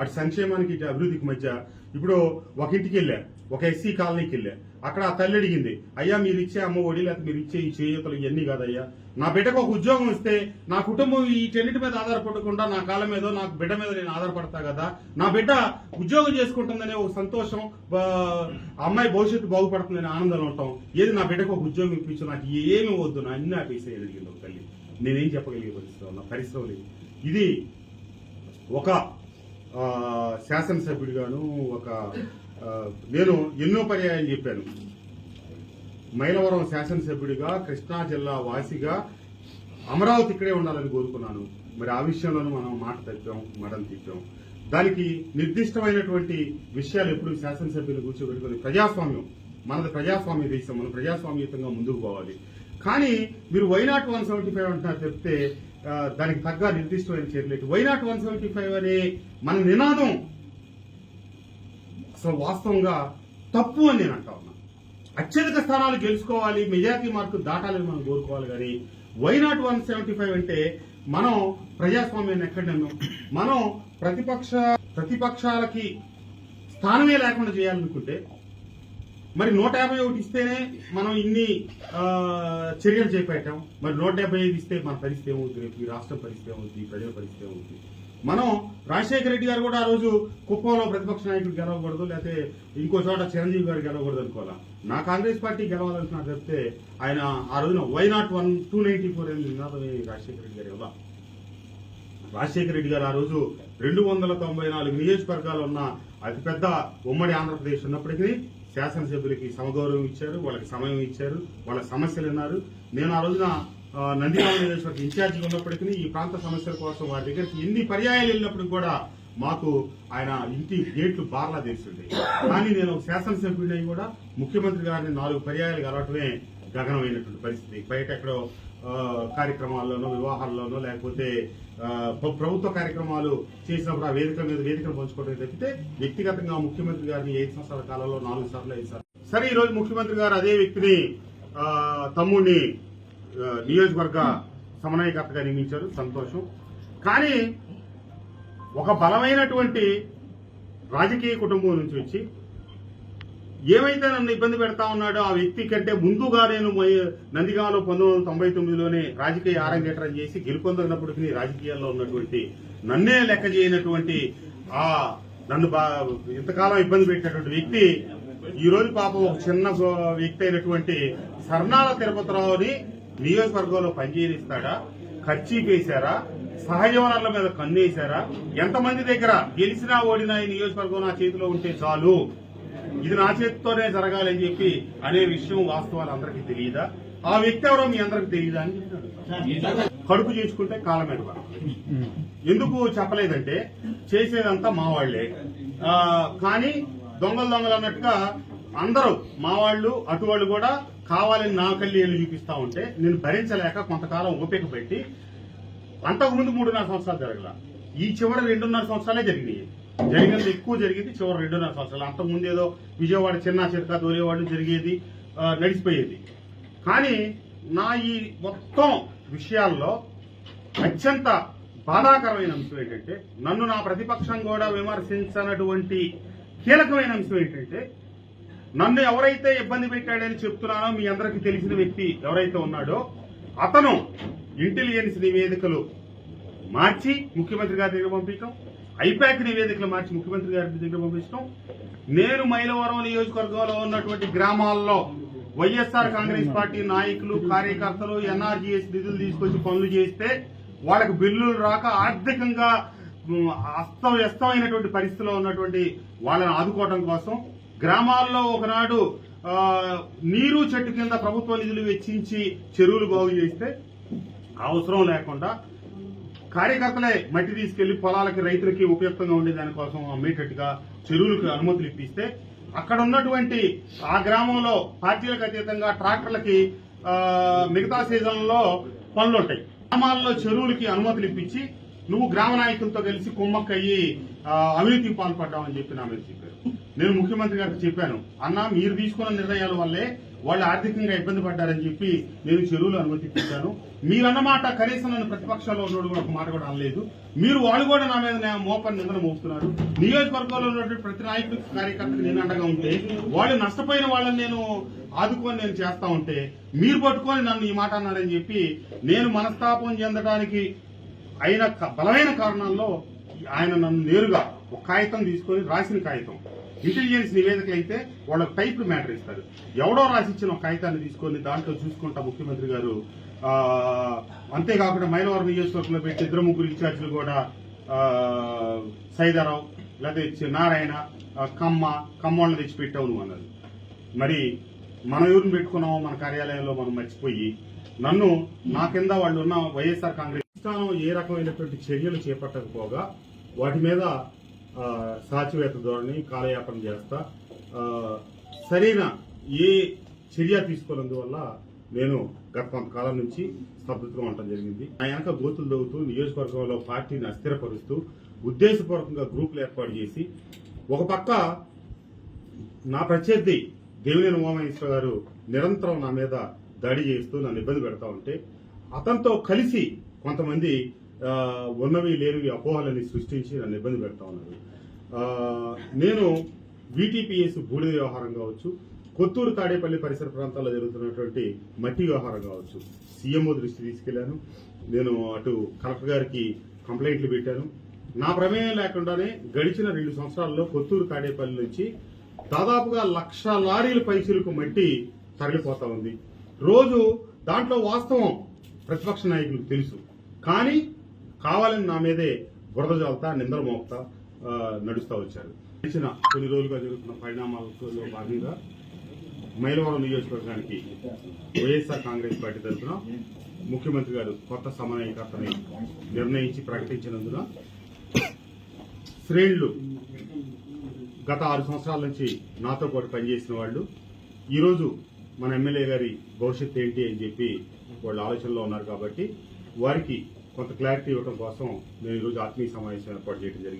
అటు సంక్షేమానికి ఇటు అభివృద్ధికి మధ్య ఇప్పుడు ఒక ఇంటికి వెళ్ళా ఒక ఎస్సీ కాలనీకి వెళ్ళా అక్కడ ఆ తల్లి అడిగింది అయ్యా మీరు ఇచ్చే అమ్మ ఒడి లేకపోతే మీరు ఇచ్చే ఈ చేయూతలు ఇవన్నీ కాదయ్యా. నా బిడ్డకు ఒక ఉద్యోగం ఇస్తే నా కుటుంబం వీటన్నిటి మీద ఆధారపడకుండా నా కాళ్ళ మీద నాకు బిడ్డ మీద నేను ఆధారపడతా కదా. నా బిడ్డ ఉద్యోగం చేసుకుంటుందనే ఒక సంతోషం అమ్మాయి భవిష్యత్తు బాగుపడుతుందనే ఆనందంలో ఉంటాం ఏది నా బిడ్డకు ఒక ఉద్యోగం ఇప్పించు నాకు ఏమి వద్దు. నా అన్ని ఆపేసి ఎదిగింది ఒక తల్లి. నేనేం చెప్పగలిగే పరిస్థితి నా పరిశ్రమ ఇది ఒక శాసనసభ్యుడిగాను ఒక నేను ఎన్నో పర్యాయం చెప్పాను. మైలవరం శాసనసభ్యుడిగా కృష్ణా జిల్లా వాసిగా అమరావతి ఇక్కడే ఉండాలని కోరుకున్నాను. మరి ఆ విషయంలోనూ మనం మాట తప్పాం మడం తిప్పాం. దానికి నిర్దిష్టమైనటువంటి విషయాలు ఎప్పుడు శాసనసభ్యులు కూర్చోబెట్టుకుని ప్రజాస్వామ్యం మనది ప్రజాస్వామ్య దేశం మనం ప్రజాస్వామ్యతంగా ముందుకు పోవాలి. కానీ మీరు వైనాట్ వన్ సెవెంటీ ఫైవ్ అంటున్నారు చెప్తే దానికి తగ్గ నిర్దిష్టమైన చర్యలు వైనాట్ వన్ సెవెంటీ ఫైవ్ అనే మన నినాదం అసలు వాస్తవంగా తప్పు అని నేను అంటా ఉన్నా. అత్యధిక స్థానాలు గెలుచుకోవాలి మెజార్టీ మార్కు దాటాలని మనం కోరుకోవాలి కానీ why not one seventy five అంటే మనం ప్రజాస్వామ్యాన్ని ఎక్కడ మనం ప్రతిపక్ష ప్రతిపక్షాలకి స్థానమే లేకుండా చేయాలనుకుంటే మరి నూట యాభై ఒకటి ఇస్తేనే మనం ఇన్ని చర్యలు చేపట్టాం. మరి నూట యాభై ఐదు ఇస్తే మన పరిస్థితి ఏమవుతుంది? రేపు ఈ రాష్ట్రం పరిస్థితి ఏమవుతుంది? ఈ ప్రజల పరిస్థితి ఏమవుతుంది? మనం రాజశేఖర రెడ్డి గారు కూడా ఆ రోజు కుప్పంలో ప్రతిపక్ష నాయకుడు గెలవకూడదు లేకపోతే ఇంకో చోట చిరంజీవి గారు గెలవకూడదు అనుకోవాలా? నా కాంగ్రెస్ పార్టీ గెలవాలనుకున్నా చెప్తే ఆయన ఆ రోజున why not one two ninety four అనేది రాజశేఖర రెడ్డి గారు ఇవ్వాలి రాజశేఖర రెడ్డి గారు ఆ రోజు రెండు వందల తొంభై నాలుగు నియోజకవర్గాలు ఉన్న అతిపెద్ద ఉమ్మడి ఆంధ్రప్రదేశ్ ఉన్నప్పటికీ శాసనసభ్యులకి సమగౌరవం ఇచ్చారు వాళ్ళకి సమయం ఇచ్చారు వాళ్ళ సమస్యలు విన్నారు. నేను ఆ రోజున ఆ, నందిగామ నియోజకవర్గ ఇన్ఛార్జిగా ఉన్నప్పటికీ ఈ ప్రాంత సమస్యల కోసం వారి దగ్గరికి ఎన్ని పర్యాయాలు వెళ్ళినప్పుడు కూడా మాకు ఆయన ఇంటి గేట్లు బార్లా తెలిసింది కానీ నేను ఒక శాసనసభ్యుడిని కూడా ముఖ్యమంత్రి గారిని నాలుగు పర్యాయాలు కలవటమే గగనమైనటువంటి పరిస్థితి. బయట ఎక్కడో కార్యక్రమాల్లోనో వివాహాల్లోనో లేకపోతే ప్రభుత్వ కార్యక్రమాలు చేసినప్పుడు ఆ వేదిక మీద వేదికలు పంచుకోవడం తప్పితే వ్యక్తిగతంగా ముఖ్యమంత్రి గారిని ఐదు సంవత్సరాల కాలంలో నాలుగు సార్లు ఐదు సార్లు. సరే ఈరోజు ముఖ్యమంత్రి గారు అదే వ్యక్తిని తమ్ముడిని నియోజకవర్గ సమన్వయకర్తగా నియమించారు. సంతోషం. కానీ ఒక బలమైనటువంటి రాజకీయ కుటుంబం నుంచి వచ్చి ఏమైతే నన్ను ఇబ్బంది పెడతా ఉన్నాడో ఆ వ్యక్తి కంటే ముందుగా నేను నందిగామలో పంతొమ్మిది వందల తొంభై తొమ్మిదిలోనే రాజకీయ ఆరంగేట్రం చేసి గెలుపొందినప్పటికీ రాజకీయాల్లో ఉన్నటువంటి నన్నే లెక్క చేయనటువంటి ఆ నన్ను బా ఇంతకాలం ఇబ్బంది పెట్టినటువంటి వ్యక్తి ఈ రోజు పాపం ఒక చిన్న వ్యక్తి అయినటువంటి సర్నాల తిరుపతిరావుని నియోజకవర్గంలో పనిచేయనిస్తాడా ఖర్చీ వేశారా సహజ వనరుల మీద కన్నేశారా? ఎంతమంది దగ్గర గెలిచినా ఓడినా ఈ నియోజకవర్గం నా చేతిలో ఉంటే చాలు. ఇది నా చేతితోనే జరగాలని చెప్పి అనే విషయం వాస్తవాలు అందరికీ తెలియదా? ఆ వ్యక్తి ఎవరో మీ అందరికి తెలియదా అని కడుపు చేసుకుంటే కాలం మీద ఎందుకు చెప్పలేదంటే చేసేదంతా మా వాళ్ళే కానీ దొంగలు దొంగలు అన్నట్టుగా అందరూ మా వాళ్ళు అటువాళ్ళు కూడా కావాలని నా కళ్ళి ఏళ్ళు చూపిస్తా ఉంటే నేను భరించలేక కొంతకాలం ఓపిక పెట్టి అంతకుముందు మూడున్నర సంవత్సరాలు జరగల. ఈ చివరి రెండున్నర సంవత్సరాలే జరిగినాయి. జరిగినంత ఎక్కువ జరిగేది చివరి రెండున్నర సంవత్సరాలు. అంతకుముందు ఏదో విజయవాడ చిన్న చిరక దోరేవాడు జరిగేది నడిచిపోయేది. కానీ నా ఈ మొత్తం విషయాల్లో అత్యంత బాధాకరమైన అంశం ఏంటంటే నన్ను నా ప్రతిపక్షం కూడా విమర్శించనటువంటి కీలకమైన అంశం ఏంటంటే నన్ను ఎవరైతే ఇబ్బంది పెట్టాడని చెప్తున్నానో మీ అందరికీ తెలిసిన వ్యక్తి ఎవరైతే ఉన్నాడో అతను ఇంటెలిజెన్స్ నివేదికలు మార్చి ముఖ్యమంత్రి గారి దగ్గర పంపించడం ఐపాక్ నివేదికలు మార్చి ముఖ్యమంత్రి గారి దగ్గర పంపించడం నేను మైలవరం నియోజకవర్గంలో ఉన్నటువంటి గ్రామాల్లో వైఎస్ఆర్ కాంగ్రెస్ పార్టీ నాయకులు కార్యకర్తలు ఎన్ఆర్జీఎస్ నిధులు తీసుకొచ్చి పనులు చేస్తే వాళ్ళకి బిల్లులు రాక ఆర్థికంగా అస్తవ్యస్తమైనటువంటి పరిస్థితిలో ఉన్నటువంటి వాళ్ళని ఆదుకోవడం కోసం గ్రామాల్లో ఒకనాడు నీరు చెట్టు కింద ప్రభుత్వ నిధులు వెచ్చించి చెరువులు బాగు చేస్తే అవసరం లేకుండా కార్యకర్తలే మట్టి తీసుకెళ్ళి పొలాలకి రైతులకి ఉపయుక్తంగా ఉండే దానికోసం అమ్మేటట్టుగా చెరువులకు అనుమతులు ఇప్పిస్తే అక్కడ ఉన్నటువంటి ఆ గ్రామంలో పార్టీలకు అతీతంగా ట్రాక్టర్లకి మిగతా సీజన్లో పనులు ఉంటాయి. గ్రామాల్లో చెరువులకి అనుమతులు ఇప్పించి నువ్వు గ్రామ నాయకులతో కలిసి కుమ్మక్కయ్యి ఆ, అవినీతికి పాల్పడ్డావని చెప్పి నా మీద చెప్పారు. నేను ముఖ్యమంత్రి గారికి చెప్పాను అన్న మీరు తీసుకున్న నిర్ణయాల వల్లే వాళ్ళు ఆర్థికంగా ఇబ్బంది పడ్డారని చెప్పి నేను చెరువులు అనుమతించాను మీరన్నమాట కనీసం నన్ను ప్రతిపక్షాల్లో ఉన్నోడు కూడా ఒక మాట కూడా అనలేదు. మీరు వాళ్ళు కూడా నా మీద నా మోపని నిందన మోపుతున్నారు. నియోజకవర్గంలో ఉన్నటువంటి ప్రతి నాయకుడు కార్యకర్తకు నేను అండగా ఉంటే వాళ్ళు నష్టపోయిన వాళ్ళని నేను ఆదుకొని నేను చేస్తా ఉంటే మీరు పట్టుకొని నన్ను ఈ మాట అన్నాడని చెప్పి నేను మనస్తాపం చెందడానికి అయిన బలమైన కారణాల్లో ఆయన నన్ను నేరుగా ఒక కాగితం తీసుకొని రాసిన కాగితం. ఇంటెలిజెన్స్ నివేదికలు అయితే వాళ్ళకి టైప్ మ్యాటర్ ఇస్తారు ఎవడో రాసిచ్చిన ఒక కాగితాన్ని తీసుకొని దాంట్లో చూసుకుంటా ముఖ్యమంత్రి గారు. అంతేకాకుండా మైలవరం నియోజకవర్గంలో పెట్టి ఇద్దరు ముగ్గురు ఇన్ఛార్జీలు కూడా సైదారావు లేకపోతే నారాయణ కమ్మ కమ్మోళ్ళని తెచ్చి పెట్టావు నువ్వు అన్నది మరి మన ఎవరిని పెట్టుకున్నామో మన కార్యాలయంలో మనం మర్చిపోయి నన్ను నా కింద వాళ్ళు ఉన్న వైఎస్ఆర్ కాంగ్రెస్. స్థానం ఏ రకమైనటువంటి చర్యలు చేపట్టకపోగా వాటి మీద సాచివేత ధోరణి కాలయాపన చేస్తా. సరైన ఏ చర్య తీసుకోనందువల్ల నేను గత కొంతకాలం నుంచి స్తబ్దతగా ఉండటం జరిగింది. నా వెనక గోతులు దవ్వుతూ నియోజకవర్గంలో పార్టీని అస్థిరపరుస్తూ ఉద్దేశపూర్వకంగా గ్రూపులు ఏర్పాటు చేసి ఒక పక్క నా ప్రత్యర్థి దేవినేని ఉమామహేశ్వర గారు నిరంతరం నా మీద దాడి చేస్తూ నన్ను ఇబ్బంది పెడతా ఉంటే అతనితో కలిసి కొంతమంది ఉన్నవి లేనివి అపోహలని సృష్టించి నన్ను ఇబ్బంది పెడతా ఉన్నారు. నేను వీటీపీఎస్ బూడిద వ్యవహారం కావచ్చు కొత్తూరు తాడేపల్లి పరిసర ప్రాంతాల్లో జరుగుతున్నటువంటి మట్టి వ్యవహారం కావచ్చు. సీఎంఓ దృష్టి తీసుకెళ్ళాను నేను అటు కలెక్టర్ గారికి కంప్లైంట్లు పెట్టాను. నా ప్రమేయం లేకుండానే గడిచిన రెండు సంవత్సరాల్లో కొత్తూరు తాడేపల్లి నుంచి దాదాపుగా లక్ష లారీల పైసలకు మట్టి తరలిపోతా ఉంది. రోజు దాంట్లో వాస్తవం ప్రతిపక్ష నాయకులకు తెలుసు. కానీ కావాలని నా మీదే బురద జల్తా నిందలు మోపుతా నడుస్తూ వచ్చారు. గడిచిన కొన్ని రోజులుగా జరుగుతున్న పరిణామాలలో భాగంగా మైలవరం నియోజకవర్గానికి వైఎస్ఆర్ కాంగ్రెస్ పార్టీ తరఫున ముఖ్యమంత్రి గారు కొత్త సమన్వయకర్తని నిర్ణయించి ప్రకటించినందున శ్రేణులు గత ఆరు సంవత్సరాల నుంచి నాతో పాటు పనిచేసిన వాళ్ళు ఈరోజు మన ఎమ్మెల్యే గారి భవిష్యత్తు ఏంటి అని చెప్పి వాళ్ళు ఆలోచనలో ఉన్నారు కాబట్టి వారికి కొంత క్లారిటీ ఇవ్వడం కోసం నేను ఈరోజు ఆత్మీయ సమావేశం ఏర్పాటు చేయడం జరిగింది.